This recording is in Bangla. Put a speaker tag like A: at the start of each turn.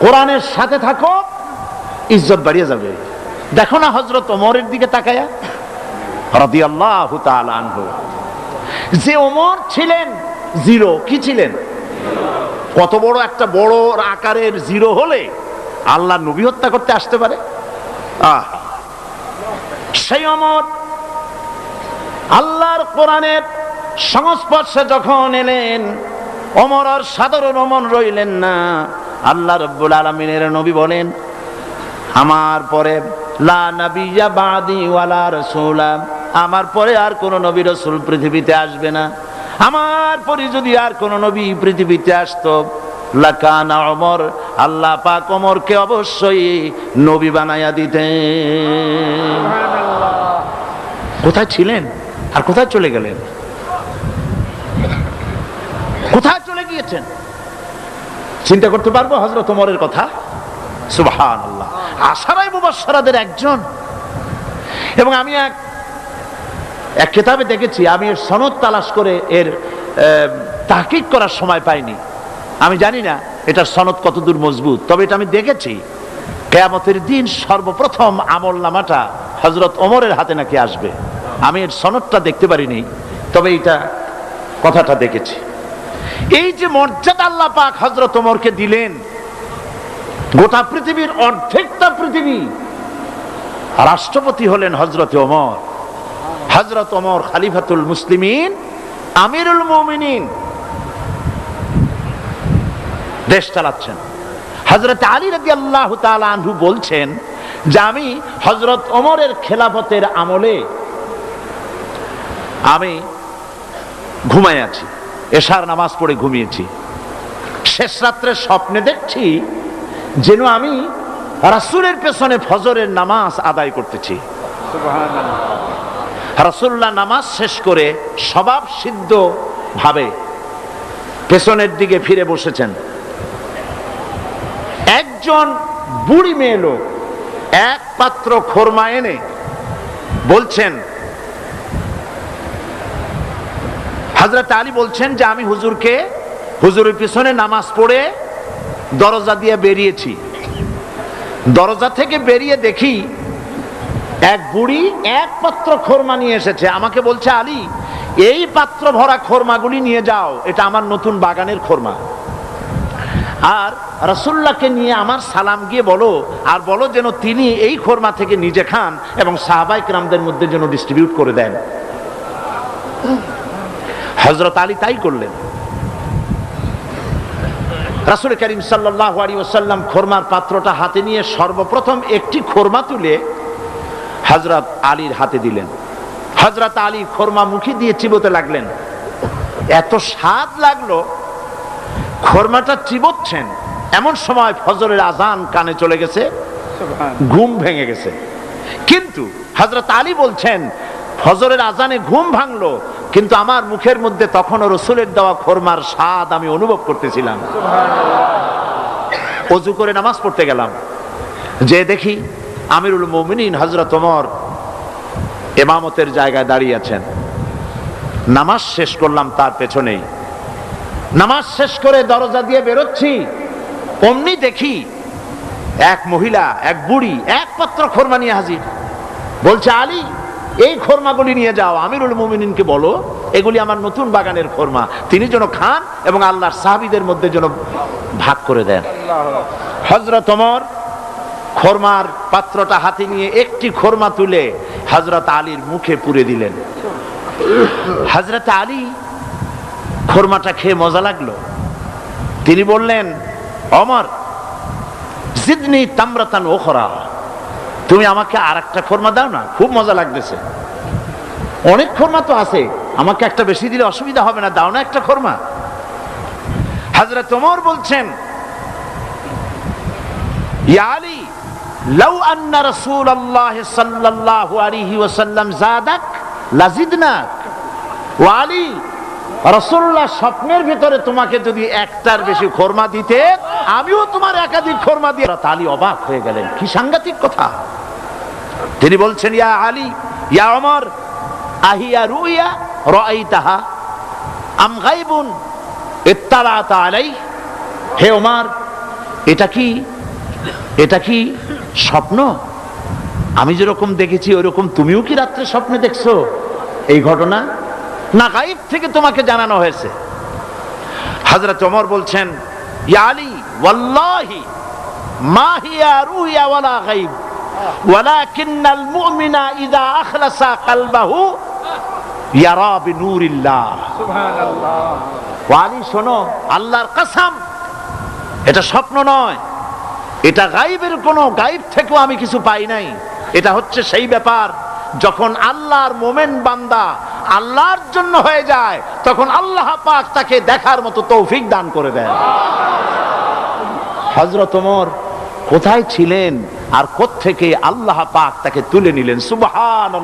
A: কোরআনের সাথে থাকো, ইজ্জত বাড়িয়ে যাবে। দেখো না হজরত ওমরের দিকে তাকায়া? রাদিয়াল্লাহু তাআলা আনহু। যে ওমর ছিলেন, জিরো। কি ছিলেন? কত বড় একটা বড় আকারের জিরো হলে আল্লাহ নবী হত্যা করতে আসতে পারে? আহ! সেই অমর আল্লাহর কোরআনের সংস্পর্শে যখন এলেন অমর আর সাধারণ অমন রইলেন না। আল্লাহ রব্বুল আলমিনের নবী বলেন আমার পরে লা নাবিয়া বাদি ওয়ালা রাসূলা আমার পরে আর কোন নবী রসুল পৃথিবীতে আসবে না। আমার পরে যদি আর কোন নবী পৃথিবীতে আসতো লাকানা ওমর আল্লাহ পাক ওমরকে অবশ্যই নবী বানাইয়া দিতেন। কোথায় ছিলেন? আর কোথায় চলে গেলেন? কোথায় চলে গিয়েছেন? চিন্তা করতে পারব? হজরত ওমরের কথা? সুবহান আল্লাহ আশারাই মুবাশশারাদের একজন। এবং আমি এক এক কিতাবে দেখেছি, আমি এর সনদ তালাশ করে এর তাহকিক করার সময় পাইনি। আমি জানি না এটার সনদ কতদূর মজবুত, তবে এটা আমি দেখেছি। কেয়ামতের দিন সর্বপ্রথম আমল নামাটা হজরত ওমরের হাতে নাকি আসবে। আমি এর সনদটা দেখতে পারিনি, তবে এটা কথাটা দেখেছি। এই যে মর্যাদা আল্লাহ পাক হজরত ওমরকে দিলেন, গোটা পৃথিবীর অর্ধেকটা পৃথিবী, রাষ্ট্রপতি হলেন হজরত ওমর। হজরত ওমর খালিফাতুল মুসলিমিন, আমিরুল মুমিনিন। দেশ চালাচ্ছেন। হজরত আলী রাজি আল্লাহ আনহু বলছেন যে, আমি হজরত ওমরের খেলাফতের আমলে আমি ঘুমাই আছি। এশার নামাজ পড়ে ঘুমিয়েছি। শেষ রাত্রে স্বপ্নে দেখছি যেন আমি রাসুলের পেছনে ফজরের নামাজ আদায় করতেছি। রাসুল্লাহ নামাজ শেষ করে স্বভাব সিদ্ধ ভাবে পেছনের দিকে ফিরে বসেছেন। একজন বুড়ি মেয়ে লোক এক পাত্র খোরমা এনে বলছেন হাজরত আলী বলছেন যে আমি হুজুরকে, হুজুরের পিছনে নামাজ পড়ে দরজা দিয়ে বেরিয়েছি। দরজা থেকে বেরিয়ে দেখি এক বুড়ি এক পাত্র খোরমা নিয়ে এসেছে। আমাকে বলছে, আলী, এই পাত্র ভরা খোরমাগুলি নিয়ে যাও। এটা আমার নতুন বাগানের খোরমা। আর রসুল্লাহকে নিয়ে আমার সালাম গিয়ে বলো, আর বলো যেন তিনি এই খোরমা থেকে নিজে খান এবং সাহাবাই ক্রামদের মধ্যে যেন ডিস্ট্রিবিউট করে দেন। হজরত আলী তাই করলেন। রাসুল করিম সাল্লাহ আলী ওসাল্লাম খোরমার পাত্রটা হাতে নিয়ে সর্বপ্রথম একটি খোরমা তুলে হজরত আলীর হাতে দিলেন। হজরত আলী খোরমা মুখে দিয়ে চিবোতে লাগলেন। এত স্বাদ লাগল খোরমাটা চিবোচ্ছেন এমন সময় ফজরের আজান কানে চলে গেছে ঘুম ভেঙে গেছে। কিন্তু হজরত আলী বলছেন ফজরের আজানে ঘুম ভাঙলো কিন্তু আমার মুখের মধ্যে তখনও রসুলের দেওয়া খোরমার স্বাদ আমি অনুভব করতেছিলাম। অজু করে নামাজ পড়তে গেলাম। যে দেখি আমিরুল মোমিনিন হজরত ওমর এমামতের জায়গায় দাঁড়িয়ে আছেন। নামাজ শেষ করলাম তার পেছনেই। নামাজ শেষ করে দরজা দিয়ে বেরোচ্ছি। অমনি দেখি এক মহিলা, এক বুড়ি এক পাত্র খোরমা নিয়ে হাজির। বলছে, আলী এই খোরমাগুলি নিয়ে যাও, আমিরুল মুমিনিনকে বলো, এগুলি আমার নতুন বাগানের খোরমা। তিনি যেন খান এবং আল্লাহর সাহাবিদের মধ্যে যেন ভাগ করে দেন। হজরত ওমর খোরমার পাত্রটা হাতে নিয়ে একটি খোরমা তুলে হজরত আলীর মুখে পুরে দিলেন। হজরত আলী খোরমাটা খেয়ে মজা লাগল। তিনি বললেন অমর জিদনি তামরাতান ওখরা তুমি আমাকে আর একটা খোরমা দাও না? খুব মজা লাগতেছে। অনেক খোরমা তো আছে। আমাকে একটা বেশি দিলে অসুবিধা হবে না, দাও না একটা খোরমা। হাজরা ওমর বলছেন, ইয়া আলী, লাউ আন্না রাসূলুল্লাহ সাল্লাল্লাহু আলাইহি ওয়াসাল্লাম জাদাক লাজিদনাক ওয়া আলী রসুল্লাহ স্বপ্নের ভিতরে তোমাকে যদি একটার বেশি খোরমা দিতে আমিও তোমার একাধিক খোরমা দিয়ে আলী অবাক হয়ে গেলেন। কি সাংঘাতিক কথা। তিনি বলছেন, ইয়া আলী, ইয়া অমর আহিয়া রুইয়া রাইতাহা আম গাইবুন ইত্তালাতা আলাই হে ওমর, এটা কি এটা কি স্বপ্ন? আমি যেরকম দেখেছি, ওরকম তুমিও কি রাত্রে স্বপ্নে দেখছ এই ঘটনা? না, গাইব থেকে তোমাকে জানানো হয়েছে। হযরত ওমর বলছেন, ইয়া আলী, ওয়াল্লাহি, মা হিয়া রুয়া ওয়ালা গাইব। ওয়ালাকিন্নাল মুমিনা ইযা আখলাসা কলবাহু ইয়ারা বিনূরিল্লাহ। ওয়ালি শোনো আল্লাহর কসম এটা স্বপ্ন নয়। এটা গাইবের কোনো গাইব থেকেও আমি কিছু পাই নাই। এটা হচ্ছে সেই ব্যাপার যখন আল্লাহর মোমেন বান্দা আল্লাহর জন্য হয়ে যায় তখন আল্লাহ পাক তাকে দেখার মতো তৌফিক দান করে দেয়। হজরত ওমর কোথায় ছিলেন? আর কোথেকে আল্লাহ পাক তাকে তুলে নিলেন? সুবহান